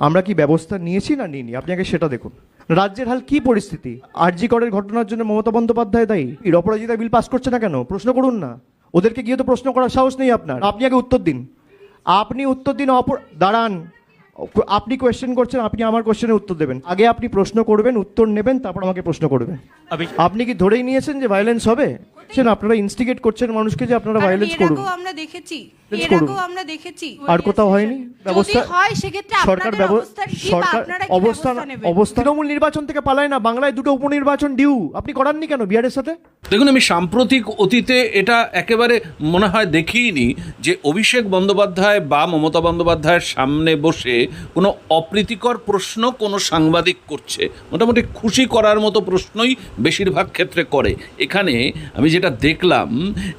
আমরা কি ব্যবস্থা নিয়েছি না নিইনি? আপনি আগে সেটা দেখুন। রাজ্যের হাল কি পরিস্থিতি? আরজি করের ঘটনার জন্য মমতা বন্দ্যোপাধ্যায় দায়ী? এই অপরাজিতা বিল পাস করছে না কেন? প্রশ্ন করুন না। ওদেরকে গিয়ে তো প্রশ্ন করার সাহস নেই আপনার। আপনি আগে উত্তর দিন। আপনি উত্তর দিন অপর দাঁড়ান। আপনি কোয়েশ্চেন করছেন আপনি আমার কোয়েশ্চেনের উত্তর দেবেন। আগে আপনি প্রশ্ন করবেন উত্তর নেবেন তারপর আমাকে প্রশ্ন করবেন। আপনি কি ধরেই নিয়েছেন যে ভায়োলেন্স হবে? আপনারা ইনস্টিগেট করছেন মানুষকে যে আপনারা ভায়োলেন্স করুন। আমরা দেখেছি Violence এর করুন। আগেও আমরা দেখেছি। আর কোথাও হয়নি? ব্যবস্থা যদি হয় সেক্ষেত্রে সরকার সরকার অবস্থান তৃণমূল নির্বাচন থেকে পালায় না বাংলায় দুটো উপনির্বাচন ডিউ আপনি করাননি কেন বিহারের সাথে? দেখুন আমি সাম্প্রতিক অতীতে এটা একেবারে মনে হয় দেখিনি যে অভিষেক বন্দ্যোপাধ্যায় বা মমতা বন্দ্যোপাধ্যায়ের সামনে বসে কোনো অপ্রীতিকর প্রশ্ন কোনো সাংবাদিক করছে। মোটামুটি খুশি করার মতো প্রশ্নই বেশিরভাগ ক্ষেত্রে করে। এখানে আমি যেটা দেখলাম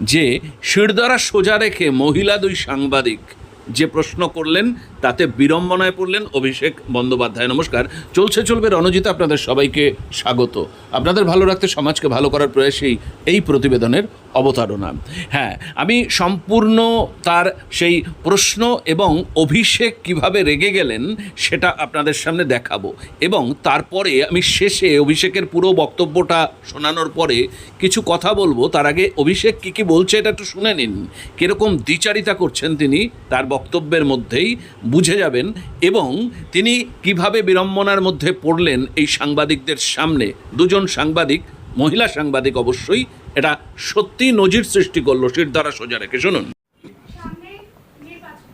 যে শিরদারা সোজা রেখে মহিলা দুই সাংবাদিক যে প্রশ্ন করলেন, তাতে বিড়ম্বনায় পড়লেন অভিষেক বন্দ্যোপাধ্যায়। নমস্কার। চলছে, চলবে রণজিৎ আপনাদের সবাইকে স্বাগত। আপনাদের ভালো রাখতে সমাজকে ভালো করার প্রয়াসেই এই প্রতিবেদনের অবতারণা। হ্যাঁ আমি সম্পূর্ণ তার সেই প্রশ্ন এবং অভিষেক কীভাবে রেগে গেলেন, সেটা আপনাদের সামনে দেখাবো। এবং তারপরে আমি শেষে অভিষেকের পুরো বক্তব্যটা শোনানোর পরে কিছু কথা বলব। তার আগে অভিষেক কী কী বলছে, এটা একটু শুনে নিন। কীরকম দ্বিচারিতা করছেন তিনি, তার বক্তব্যের মধ্যেই বুঝে যাবেন এবং তিনি কীভাবে বিড়ম্বনার মধ্যে পড়লেন এই সাংবাদিকদের সামনে। দুজন সাংবাদিক, মহিলা সাংবাদিক অবশ্যই, এটা সত্যি নজির সৃষ্টি করল দ্বারা সোজা রেখে। শুনুন সামনে নির্বাচন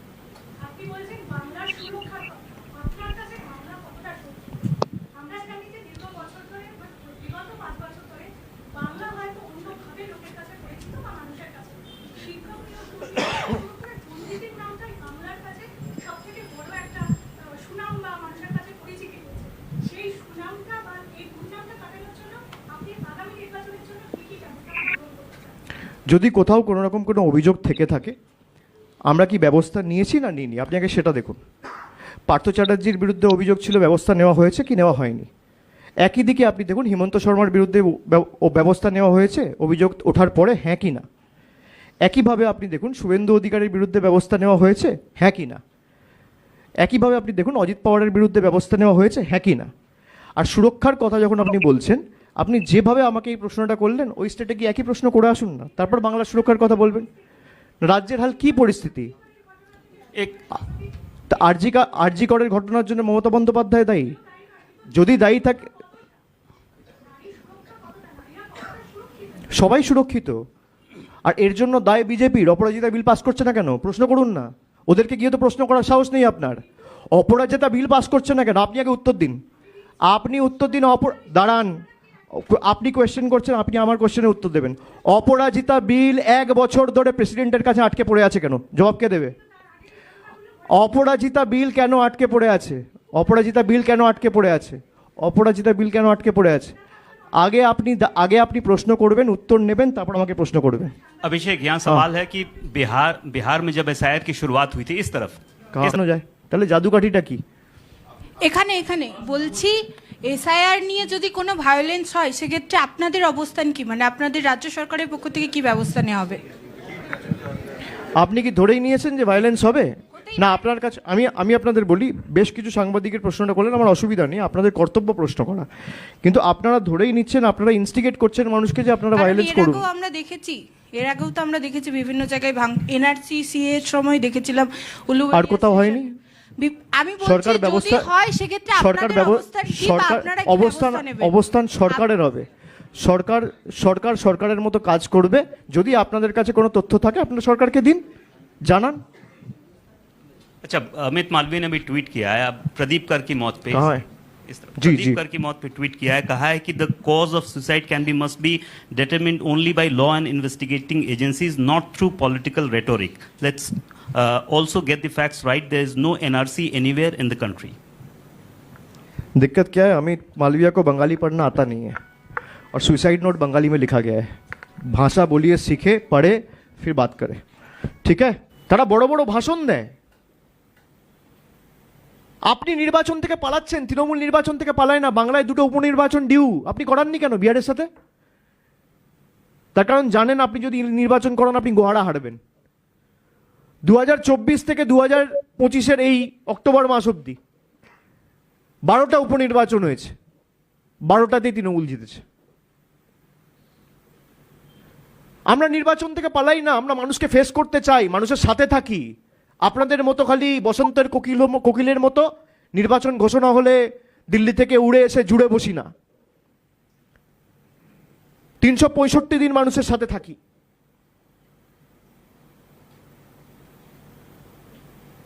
আপনি বলছেন বাংলার সুরক্ষার কথা আপনার কাছে বাংলা কতটা সত্যি আমরা জানি যে দীর্ঘ বছর ধরে বা বিগত পাঁচ বছর ধরে বাংলা হয়তো অন্যভাবে লোকের কাছে পরিচিত বা মানুষের কাছে শিক্ষক নিয়োগ থেকে শুরু করে দুর্নীতির নামটাই বাংলার কাছে সব থেকে বড় একটা আহ, সুনাম বা মানুষের কাছে পরিচিতি রয়েছে সেই সুনামটা বা এই দুর্নামটা কাটানোর জন্য আপনি আগামী নির্বাচনের জন্য কি কি ব্যবস্থা গ্রহণ করতে চান যদি কোথাও কোনো রকম কোনো অভিযোগ থেকে থাকে, আমরা কি ব্যবস্থা নিয়েছি না নিইনি? আপনি আগে সেটা দেখুন। পার্থ চ্যাটার্জির বিরুদ্ধে অভিযোগ ছিল ব্যবস্থা নেওয়া হয়েছে কি নেওয়া হয়নি? একই দিকে আপনি দেখুন, হিমন্ত শর্মার বিরুদ্ধে ও ব্যবস্থা নেওয়া হয়েছে, অভিযোগ ওঠার পরে হ্যাঁ কি না? একইভাবে আপনি দেখুন, শুভেন্দু অধিকারীর বিরুদ্ধে ব্যবস্থা নেওয়া হয়েছে হ্যাঁ কি না? একইভাবে আপনি দেখুন, অজিত পাওয়ারের বিরুদ্ধে ব্যবস্থা নেওয়া হয়েছে হ্যাঁ কি না? আর সুরক্ষার কথা যখন আপনি বলছেন আপনি যেভাবে আমাকে এই প্রশ্নটা করলেন ওই স্টেটে কি একই প্রশ্ন করে আসুন না। তারপর বাংলা সুরক্ষার কথা বলবেন। রাজ্যের হাল কি পরিস্থিতি? আরজি আরজি করের ঘটনার জন্য মমতা বন্দ্যোপাধ্যায় দায়ী? যদি দায়ী থাকে সবাই সুরক্ষিত। আর এর জন্য দায় বিজেপির অপরাজিতা বিল পাস করছে না কেন? প্রশ্ন করুন না। ওদেরকে গিয়ে তো প্রশ্ন করার সাহস নেই আপনার। অপরাজিতা বিল পাস করছে না কেন? আপনি আগে উত্তর দিন। আপনি উত্তর দিন অপর দাঁড়ান। আপনি কোয়েশ্চেন করছেন আপনি আমার কোয়েশ্চেনের উত্তর দেবেন অপরাজিতা বিল এক বছর ধরে প্রেসিডেন্টের কাছে আটকে পড়ে আছে কেন জবাব কে দেবে অপরাজিতা বিল কেন আটকে পড়ে আছে অপরাজিতা বিল কেন আটকে পড়ে আছে অপরাজিতা বিল কেন আটকে পড়ে আছে আগে আপনি দা- আগে আপনি প্রশ্ন করবেন উত্তর নেবেন তারপর আমাকে প্রশ্ন করবেন अभिषेक यहाँ सवाल है कि बिहार बिहार में जब एस की शुरुआत हुई थी इस तरफ কাহানো যায় তাহলে জাদুকাঠিটা কি এখানে এখানে বলছি এসআইআর নিয়ে যদি কোনো ভায়োলেন্স হয় সেক্ষেত্রে আপনাদের অবস্থান কি? মানে আপনাদের রাজ্য সরকারের পক্ষ থেকে কি ব্যবস্থা নেওয়া হবে? আপনি কি ধরেই নিয়েছেন যে ভায়োলেন্স হবে? না আপনার কাছে আমি আমি আপনাদের বলি বেশ কিছু সাংবাদিকের প্রশ্নটা করলেন আমার অসুবিধা নেই আপনাদের কর্তব্য প্রশ্ন করা। কিন্তু আপনারা ধরেই নিচ্ছেন আপনারা ইনস্টিগেট করছেন মানুষকে যে আপনারা ভায়োলেন্স করুন আগেও আমরা দেখেছি এর আগেও তো আমরা দেখেছি বিভিন্ন জায়গায় এনআরসি সিএ এর সময় দেখেছিলাম আর কোথাও হয়নি? বি- আমি বলছি সরকার যদি ব্যবস্থা হয় সেক্ষেত্রে সরকার আপনাদের ব্যব- অবস্থান কি বা সরকার আপনারা কি অবস্থান ব্যবস্থা নেবেন? অবস্থান সরকারের হবে সরকার সরকার সরকারের মতো কাজ করবে যদি আপনাদের কাছে কোনো তথ্য থাকে আপনারা সরকারকে দিন জানান अच्छा अमित मालवीय ने भी ट्वीट किया है अब प्रदीप कर की मौत पे कहाँ है? इस तरफ जी, प्रदीप जी। कर की मौत पे ट्वीट किया है कहा है कि the cause of suicide can be must be determined only by law and investigating agencies not through political rhetoric let's also get the facts right there is no NRC anywhere in the country दिक्कत क्या है अमित मालविया को बंगाली पढ़ना आता नहीं है और suicide note Bengali में लिखा गया है भाषा बोलिए सीखे पढ़े फिर बात करें ঠিক है তারা বড় বড় ভাষণ দেয় আপনি নির্বাচন থেকে পালাচ্ছেন তৃণমূল নির্বাচন থেকে পালায় না বাংলায় দুটো উপনির্বাচন ডিউ আপনি করাননি কেন বিহারের সাথে তার কারণ জানেন আপনি যদি নির্বাচন করান আপনি গোহারা হারবেন দু হাজার চব্বিশ থেকে দু হাজার পঁচিশের এই অক্টোবর মাস অবধি বারোটা উপনির্বাচন হয়েছে। বারোটাতেই তৃণমূল জিতেছে। আমরা নির্বাচন থেকে পালাই না, আমরা মানুষকে ফেস করতে চাই, মানুষের সাথে থাকি। আপনাদের মতো খালি বসন্তের কোকিল কোকিলের মতো নির্বাচন ঘোষণা হলে দিল্লি থেকে উড়ে এসে জুড়ে বসি না। তিনশো পঁয়ষট্টি দিন মানুষের সাথে থাকি।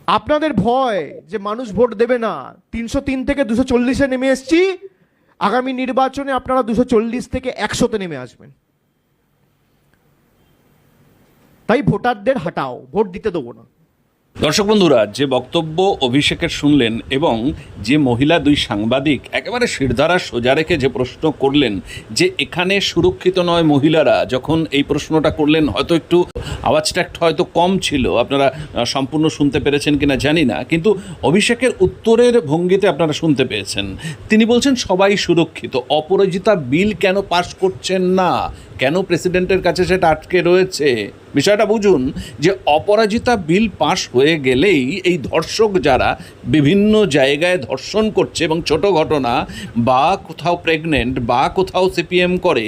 আপনাদের ভয় যে মানুষ ভোট দেবে না। তিনশো তিন থেকে দুশো চল্লিশে নেমে এসছি। আগামী নির্বাচনে আপনারা দুশো চল্লিশ থেকে একশোতে নেমে আসবেন। তাই ভোটারদের হাটাও, ভোট দিতে দেবো না। দর্শক বন্ধুরা, যে বক্তব্য অভিষেকের শুনলেন এবং যে মহিলা দুই সাংবাদিক একেবারে শিরধারা সোজা রেখে যে প্রশ্ন করলেন, যে এখানে সুরক্ষিত নয় মহিলারা, যখন এই প্রশ্নটা করলেন হয়তো একটু আওয়াজটা একটু হয়তো কম ছিল, আপনারা সম্পূর্ণ শুনতে পেরেছেন কিনা জানি না, কিন্তু অভিষেকের উত্তরের ভঙ্গিতে আপনারা শুনতে পেয়েছেন। তিনি বলছেন, সবাই সুরক্ষিত, অপরাজিতা বিল কেন পাশ করছেন না? কেন প্রেসিডেন্টের কাছে সেটা আটকে রয়েছে? বিষয়টা বুঝুন যে অপরাজিতা বিল পাশ হয়ে গেলেই এই ধর্ষক যারা বিভিন্ন জায়গায় ধর্ষণ করছে এবং ছোট ঘটনা, বা কোথাও প্রেগনেন্ট বা কোথাও সিপিএম করে,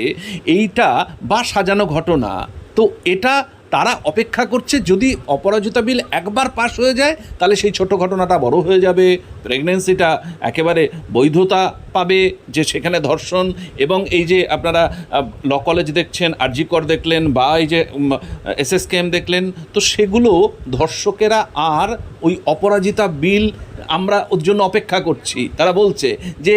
এইটা বা সাজানো ঘটনা, তো এটা তারা অপেক্ষা করছে যদি অপরাজিতা বিল একবার পাশ হয়ে যায়, তাহলে সেই ছোট ঘটনাটা বড় হয়ে যাবে। প্রেগনেন্সিটা একেবারে বৈধতা পাবে যে সেখানে ধর্ষণ এবং এই যে আপনারা ল কলেজ দেখছেন আরজিকর দেখলেন বা এই যে এস এস দেখলেন, তো সেগুলো ধর্ষকেরা আর ওই অপরাজিতা বিল আমরা ওর জন্য অপেক্ষা করছি। তারা বলছে যে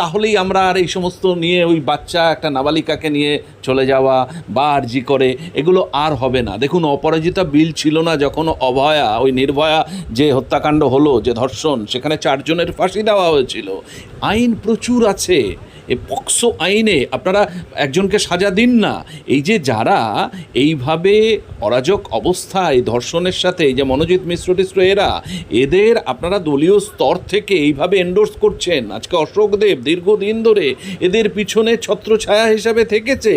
তাহলেই আমরা আর এই সমস্ত নিয়ে ওই বাচ্চা একটা নাবালিকাকে নিয়ে চলে যাওয়া বা আর্জি করে, এগুলো আর হবে না। দেখুন, অপরাজিতা বিল ছিল না যখন অভয়া, ওই নির্ভয়া যে হত্যাকাণ্ড হলো, যে ধর্ষণ, সেখানে চারজনের ফাঁসি দেওয়া হয়েছিল। আইন প্রচুর আছে। এ পক্সো আইনে আপনারা একজনকে সাজা দিন না। এই যে যারা এইভাবে অরাজক অবস্থায় ধর্ষণের সাথে এই যে মনোজিৎ মিশ্র টিশ্র এরা, এদের আপনারা দলীয় স্তর থেকে এইভাবে এন্ডোর্স করছেন। আজকে অশোক দেব দীর্ঘদিন ধরে এদের পিছনে ছত্রছায়া হিসাবে থেকেছে।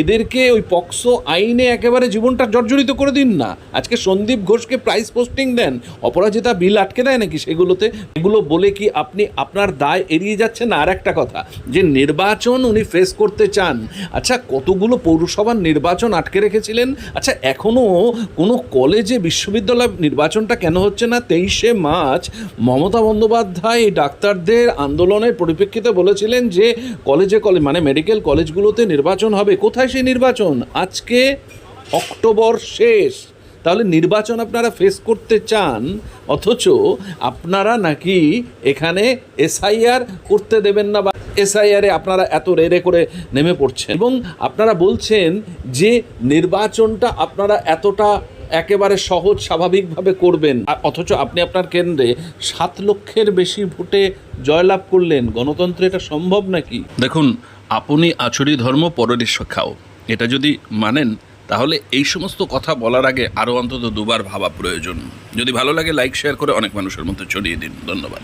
এদেরকে ওই পক্সো আইনে একেবারে জীবনটা জর্জরিত করে দিন না। আজকে সন্দীপ ঘোষকে প্রাইস পোস্টিং দেন। অপরাজিতা বিল আটকে দেয় নাকি সেগুলোতে? এগুলো বলে কি আপনি আপনার দায় এড়িয়ে যাচ্ছেন? আর একটা কথা, যে নির্বাচন উনি ফেস করতে চান। আচ্ছা কতগুলো পৌরসভার নির্বাচন আটকে রেখেছিলেন? আচ্ছা এখনও কোনো কলেজে বিশ্ববিদ্যালয় নির্বাচনটা কেন হচ্ছে না? তেইশে মার্চ মমতা বন্দ্যোপাধ্যায় ডাক্তারদের আন্দোলনের পরিপ্রেক্ষিতে বলেছিলেন যে কলেজে কলেজ মানে মেডিকেল কলেজগুলোতে নির্বাচন হবে। কোথায় সেই নির্বাচন? আজকে অক্টোবর শেষ। তাহলে নির্বাচন আপনারা ফেস করতে চান, অথচ আপনারা নাকি এখানে এসআইআর করতে দেবেন না এসআইআরে আপনারা এত রেড়ে করে নেমে পড়ছেন। এবং আপনারা বলছেন যে নির্বাচনটা আপনারা এতটা একেবারে সহজ স্বাভাবিকভাবে করবেন। অথচ আপনি আপনার কেন্দ্রে সাত লক্ষের বেশি ভোটে জয়লাভ করলেন। গণতন্ত্রে এটা সম্ভব নাকি? দেখুন, আপনি আচরি ধর্ম, পরের খাও এটা যদি মানেন, তাহলে এই সমস্ত কথা বলার আগে আরও অন্তত দুবার ভাবা প্রয়োজন। যদি ভালো লাগে, লাইক, শেয়ার করে অনেক মানুষের মধ্যে ছড়িয়ে দিন। ধন্যবাদ।